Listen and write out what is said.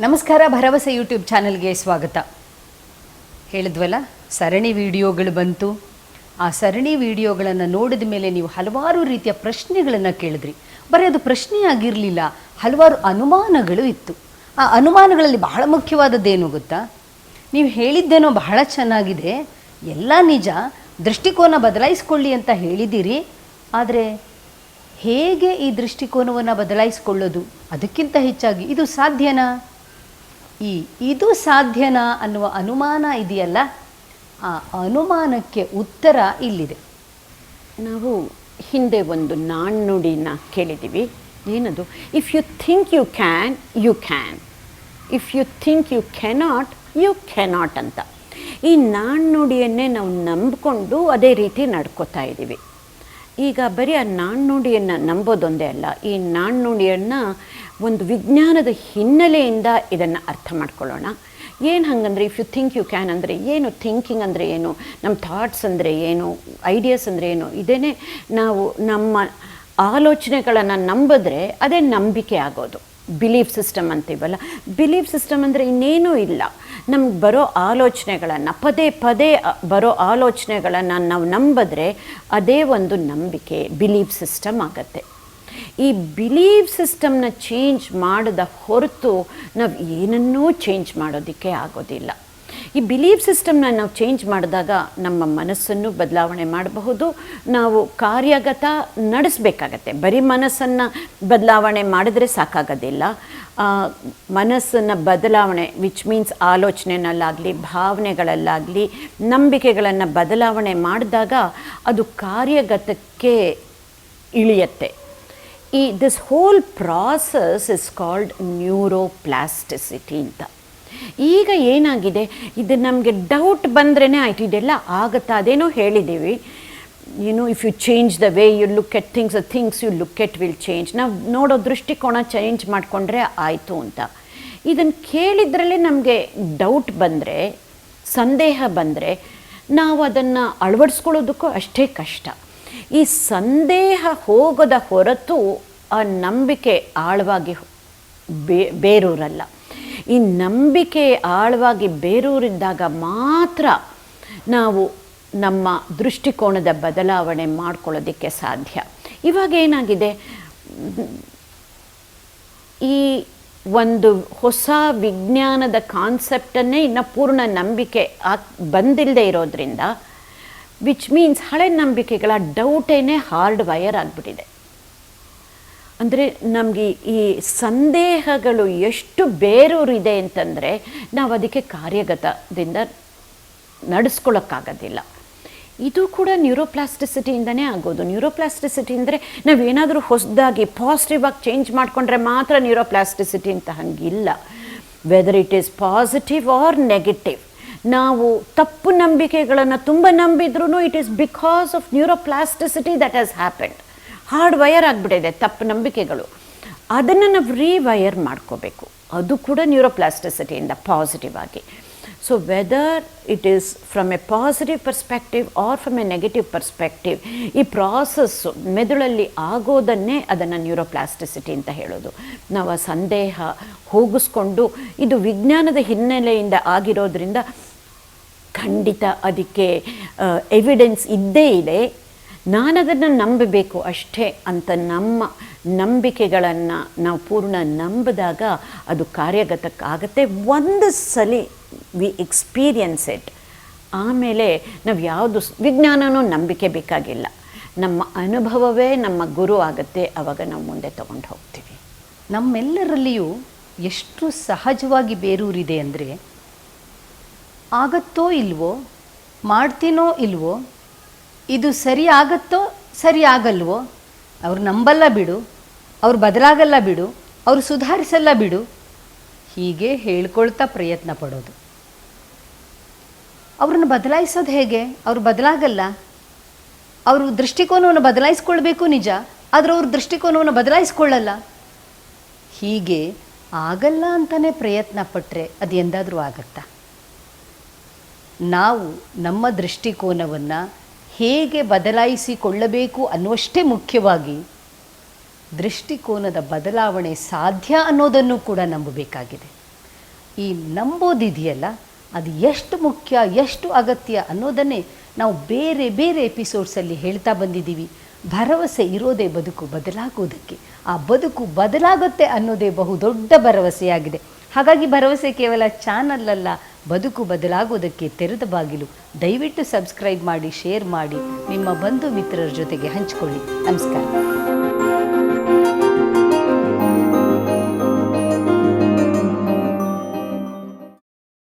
ನಮಸ್ಕಾರ, ಭರವಸೆ ಯೂಟ್ಯೂಬ್ ಚಾನಲ್ಗೆ ಸ್ವಾಗತ. ಹೇಳಿದ್ವಲ್ಲ, ಸರಣಿ ವಿಡಿಯೋಗಳು ಬಂತು. ಆ ಸರಣಿ ವಿಡಿಯೋಗಳನ್ನು ನೋಡಿದ ಮೇಲೆ ನೀವು ಹಲವಾರು ರೀತಿಯ ಪ್ರಶ್ನೆಗಳನ್ನು ಕೇಳಿದ್ರಿ. ಬರೀ ಅದು ಪ್ರಶ್ನೆ ಆಗಿರಲಿಲ್ಲ, ಹಲವಾರು ಅನುಮಾನಗಳು ಇತ್ತು. ಆ ಅನುಮಾನಗಳಲ್ಲಿ ಬಹಳ ಮುಖ್ಯವಾದದ್ದೇನು ಗೊತ್ತಾ? ನೀವು ಹೇಳಿದ್ದೇನೋ ಬಹಳ ಚೆನ್ನಾಗಿದೆ, ಎಲ್ಲ ನಿಜ, ದೃಷ್ಟಿಕೋನ ಬದಲಾಯಿಸ್ಕೊಳ್ಳಿ ಅಂತ ಹೇಳಿದ್ದೀರಿ, ಆದರೆ ಹೇಗೆ ಈ ದೃಷ್ಟಿಕೋನವನ್ನು ಬದಲಾಯಿಸಿಕೊಳ್ಳೋದು? ಅದಕ್ಕಿಂತ ಹೆಚ್ಚಾಗಿ ಇದು ಸಾಧ್ಯನಾ? ಈ ಇದು ಸಾಧ್ಯನಾ ಅನ್ನುವ ಅನುಮಾನ ಇದೆಯಲ್ಲ, ಆ ಅನುಮಾನಕ್ಕೆ ಉತ್ತರ ಇಲ್ಲಿದೆ. ನಾವು ಹಿಂದೆ ಒಂದು ನಾಣ್ಣುಡಿನ ಕೇಳಿದ್ದೀವಿ. ಏನದು? If you think you can you can if you think you cannot you cannot ಅಂತ. ಈ ನಾಣ್ಣುಡಿಯನ್ನೇ ನಾವು ನಂಬಿಕೊಂಡು ಅದೇ ರೀತಿ ನಡ್ಕೋತಾ ಇದ್ದೀವಿ. ಈಗ ಬರೀ ಆ ನಾಣ್ಣುಡಿಯನ್ನು ನಂಬೋದೊಂದೇ ಅಲ್ಲ, ಈ ನಾಣ್ಣುಡಿಯನ್ನು ಒಂದು ವಿಜ್ಞಾನದ ಹಿನ್ನೆಲೆಯಿಂದ ಇದನ್ನು ಅರ್ಥ ಮಾಡ್ಕೊಳ್ಳೋಣ. ಏನು ಹಂಗಂದ್ರೆ if you think you can ಅಂದರೆ ಏನು? ಥಿಂಕಿಂಗ್ ಅಂದರೆ ಏನು? ನಮ್ಮ ಥಾಟ್ಸ್ ಅಂದರೆ ಏನು? ಐಡಿಯಾಸ್ ಅಂದರೆ ಏನು? ಇದೇನೇ ನಾವು ನಮ್ಮ ಆಲೋಚನೆಗಳನ್ನು ನಂಬಿದ್ರೆ ಅದೇ ನಂಬಿಕೆ ಆಗೋದು. ಬಿಲೀಫ್ ಸಿಸ್ಟಮ್ ಅಂತೀವಲ್ಲ. ಬಿಲೀಫ್ ಸಿಸ್ಟಮ್ ಅಂದರೆ ಇನ್ನೇನೂ ಇಲ್ಲ. ನಮ್ಗೆ ಬರೋ ಆಲೋಚನೆಗಳನ್ನು, ಪದೇ ಪದೇ ಬರೋ ಆಲೋಚನೆಗಳನ್ನು ನಾವು ನಂಬಿದ್ರೆ ಅದೇ ಒಂದು ನಂಬಿಕೆ ಬಿಲೀಫ್ ಸಿಸ್ಟಮ್ ಆಗತ್ತೆ. ಈ ಬಿಲೀವ್ ಸಿಸ್ಟಮ್ನ ಚೇಂಜ್ ಮಾಡದ ಹೊರತು ನಾವು ಏನನ್ನೂ ಚೇಂಜ್ ಮಾಡೋದಕ್ಕೆ ಆಗೋದಿಲ್ಲ. ಈ ಬಿಲೀಫ್ ಸಿಸ್ಟಮ್ನ ನಾವು ಚೇಂಜ್ ಮಾಡಿದಾಗ ನಮ್ಮ ಮನಸ್ಸನ್ನು ಬದಲಾವಣೆ ಮಾಡಬಹುದು. ನಾವು ಕಾರ್ಯಗತ ನಡೆಸಬೇಕಾಗತ್ತೆ. ಬರೀ ಮನಸ್ಸನ್ನು ಬದಲಾವಣೆ ಮಾಡಿದ್ರೆ ಸಾಕಾಗೋದಿಲ್ಲ. ಮನಸ್ಸನ್ನು ಬದಲಾವಣೆ ವಿಚ್ ಮೀನ್ಸ್ ಆಲೋಚನೆಯಲ್ಲಾಗಲಿ ಭಾವನೆಗಳಲ್ಲಾಗಲಿ, ನಂಬಿಕೆಗಳನ್ನು ಬದಲಾವಣೆ ಮಾಡಿದಾಗ ಅದು ಕಾರ್ಯಗತಕ್ಕೆ ಇಳಿಯತ್ತೆ. ಈ this whole process is called neuroplasticity ಅಂತ. ಈಗ ಏನಾಗಿದೆ? ಇದು ನಮಗೆ ಡೌಟ್ ಬಂದ್ರೇ ಆಯಿತು. ಇದೆಲ್ಲ ಆಗುತ್ತಾ? ಅದೇನೋ ಹೇಳಿದ್ದೀವಿ. ಏನು if you change the way you look at things the things you look at will change ನಾವು ನೋಡೋ ದೃಷ್ಟಿಕೋನ ಚೇಂಜ್ ಮಾಡಿಕೊಂಡ್ರೆ ಆಯಿತು ಅಂತ. ಇದನ್ನು ಕೇಳಿದ್ರಲ್ಲೇ ನಮಗೆ ಡೌಟ್ ಬಂದರೆ, ಸಂದೇಹ ಬಂದರೆ, ನಾವು ಅದನ್ನು ಅಳವಡಿಸ್ಕೊಳ್ಳೋದಕ್ಕೂ ಅಷ್ಟೇ ಕಷ್ಟ. ಈ ಸಂದೇಹ ಹೋಗದ ಹೊರತು ಆ ನಂಬಿಕೆ ಆಳವಾಗಿ ಬೇ, ಬೇರೂರಲ್ಲ. ಈ ನಂಬಿಕೆ ಆಳವಾಗಿ ಬೇರೂರಿದ್ದಾಗ ಮಾತ್ರ ನಾವು ನಮ್ಮ ದೃಷ್ಟಿಕೋನದ ಬದಲಾವಣೆ ಮಾಡ್ಕೊಳ್ಳೋದಕ್ಕೆ ಸಾಧ್ಯ. ಇವಾಗ ಏನಾಗಿದೆ? ಈ ಒಂದು ಹೊಸ ವಿಜ್ಞಾನದ ಕಾನ್ಸೆಪ್ಟನ್ನೇ ಇನ್ನು ಪೂರ್ಣ ನಂಬಿಕೆ ಆ ಬಂದಿಲ್ಲದೆ ಇರೋದ್ರಿಂದ ವಿಚ್ ಮೀನ್ಸ್ ಹಳೆ ನಂಬಿಕೆಗಳ ಡೌಟೇನೆ ಹಾರ್ಡ್ ವೈರ್ ಆಗಿಬಿಟ್ಟಿದೆ. ಅಂದರೆ ನಮಗೆ ಈ ಸಂದೇಹಗಳು ಎಷ್ಟು ಬೇರೂರಿದೆ ಅಂತಂದರೆ ನಾವು ಅದಕ್ಕೆ ಕಾರ್ಯಗತದಿಂದ ನಡೆಸ್ಕೊಳ್ಳೋಕ್ಕಾಗೋದಿಲ್ಲ ಇದು ಕೂಡ ನ್ಯೂರೋಪ್ಲಾಸ್ಟಿಸಿಟಿಯಿಂದನೇ ಆಗೋದು. ನ್ಯೂರೋಪ್ಲಾಸ್ಟಿಸಿಟಿ ಅಂದರೆ ನಾವೇನಾದರೂ ಹೊಸದಾಗಿ ಪಾಸಿಟಿವ್ ಆಗಿ ಚೇಂಜ್ ಮಾಡಿಕೊಂಡ್ರೆ ಮಾತ್ರ ನ್ಯೂರೋಪ್ಲಾಸ್ಟಿಸಿಟಿ ಅಂತ ಹಂಗಿಲ್ಲ. Whether it is positive or negative ನಾವು ತಪ್ಪು ನಂಬಿಕೆಗಳನ್ನು ತುಂಬ ನಂಬಿದ್ರೂ it is because of neuroplasticity that has happened hard wire ಆಗಿಬಿಟ್ಟಿದೆ, ತಪ್ಪು ನಂಬಿಕೆಗಳು. ಅದನ್ನು ನಾವು ರೀವಯರ್ ಮಾಡ್ಕೋಬೇಕು. ಅದು ಕೂಡ ನ್ಯೂರೋಪ್ಲಾಸ್ಟಿಸಿಟಿಯಿಂದ ಪಾಸಿಟಿವ್ ಆಗಿ. So whether it is from a positive perspective or from a negative perspective ಈ ಪ್ರಾಸೆಸ್ಸು ಮೆದುಳಲ್ಲಿ ಆಗೋದನ್ನೇ ಅದನ್ನು ನ್ಯೂರೋಪ್ಲಾಸ್ಟಿಸಿಟಿ ಅಂತ ಹೇಳೋದು. ನಾವು ಆ ಸಂದೇಹ ಹೋಗಿಸ್ಕೊಂಡು ಇದು ವಿಜ್ಞಾನದ ಹಿನ್ನೆಲೆಯಿಂದ ಆಗಿರೋದ್ರಿಂದ ಖಂಡಿತ ಅದಕ್ಕೆ ಎವಿಡೆನ್ಸ್ ಇದ್ದೇ ಇದೆ. ನಾನದನ್ನು ನಂಬಬೇಕು ಅಷ್ಟೇ ಅಂತ ನಮ್ಮ ನಂಬಿಕೆಗಳನ್ನು ನಾವು ಪೂರ್ಣ ನಂಬಿದಾಗ ಅದು ಕಾರ್ಯಗತಕ್ಕಾಗತ್ತೆ. ಒಂದು ಸಲ ವಿ ಎಕ್ಸ್ಪೀರಿಯನ್ಸ್ ಇಟ್ ಆಮೇಲೆ ನಾವು ಯಾವುದು ವಿಜ್ಞಾನನೂ ನಂಬಿಕೆ ಬೇಕಾಗಿಲ್ಲ. ನಮ್ಮ ಅನುಭವವೇ ನಮ್ಮ ಗುರು ಆಗುತ್ತೆ ಆವಾಗ ನಾವು ಮುಂದೆ ತಗೊಂಡು ಹೋಗ್ತೀವಿ. ನಮ್ಮೆಲ್ಲರಲ್ಲಿಯೂ ಎಷ್ಟು ಸಹಜವಾಗಿ ಬೇರೂರಿದೆ ಅಂದರೆ ಆಗತ್ತೋ ಇಲ್ವೋ, ಮಾಡ್ತೀನೋ ಇಲ್ವೋ, ಇದು ಸರಿ ಆಗತ್ತೋ ಸರಿ ಆಗಲ್ವೋ ಅವ್ರು ನಂಬಲ್ಲ ಬಿಡು, ಅವ್ರು ಬದಲಾಗಲ್ಲ ಬಿಡು, ಅವ್ರು ಸುಧಾರಿಸಲ್ಲ ಬಿಡು, ಹೀಗೆ ಹೇಳ್ಕೊಳ್ತಾ ಪ್ರಯತ್ನ ಪಡೋದು. ಅವ್ರನ್ನ ಬದಲಾಯಿಸೋದು ಹೇಗೆ? ಅವ್ರು ಬದಲಾಗಲ್ಲ. ಅವರು ದೃಷ್ಟಿಕೋನವನ್ನು ಬದಲಾಯಿಸ್ಕೊಳ್ಬೇಕು ನಿಜ, ಆದರೆ ಅವ್ರ ದೃಷ್ಟಿಕೋನವನ್ನು ಬದಲಾಯಿಸ್ಕೊಳ್ಳಲ್ಲ. ಹೀಗೆ ಆಗಲ್ಲ ಅಂತಲೇ ಪ್ರಯತ್ನ ಪಟ್ಟರೆ ಅದು ಎಂದಾದರೂ ಆಗತ್ತಾ? ನಾವು ನಮ್ಮ ದೃಷ್ಟಿಕೋನವನ್ನು ಹೇಗೆ ಬದಲಾಯಿಸಿಕೊಳ್ಳಬೇಕು ಅನ್ನುವಷ್ಟೇ ಮುಖ್ಯವಾಗಿ ದೃಷ್ಟಿಕೋನದ ಬದಲಾವಣೆ ಸಾಧ್ಯ ಅನ್ನೋದನ್ನು ಕೂಡ ನಂಬಬೇಕಾಗಿದೆ. ಈ ನಂಬೋದಿದೆಯಲ್ಲ, ಅದು ಎಷ್ಟು ಮುಖ್ಯ, ಎಷ್ಟು ಅಗತ್ಯ ಅನ್ನೋದನ್ನೇ ನಾವು ಬೇರೆ ಬೇರೆ ಎಪಿಸೋಡ್ಸಲ್ಲಿ ಹೇಳ್ತಾ ಬಂದಿದ್ದೀವಿ. ಭರವಸೆ ಇರೋದೇ ಬದುಕು ಬದಲಾಗೋದಕ್ಕೆ. ಆ ಬದುಕು ಬದಲಾಗುತ್ತೆ ಅನ್ನೋದೇ ಬಹುದೊಡ್ಡ ಭರವಸೆಯಾಗಿದೆ. ಹಾಗಾಗಿ ಭರವಸೆ ಕೇವಲ ಚಾನಲ್ ಅಲ್ಲ ಬದುಕು ಬದಲಾಗುವುದಕ್ಕೆ ತೆರೆದ ಬಾಗಿಲು. ದಯವಿಟ್ಟು ಸಬ್ಸ್ಕ್ರೈಬ್ ಮಾಡಿ, ಶೇರ್ ಮಾಡಿ. ನಿಮ್ಮ ಬಂಧು ಮಿತ್ರರ ಜೊತೆಗೆ ಹಂಚಿಕೊಳ್ಳಿ. ನಮಸ್ಕಾರ.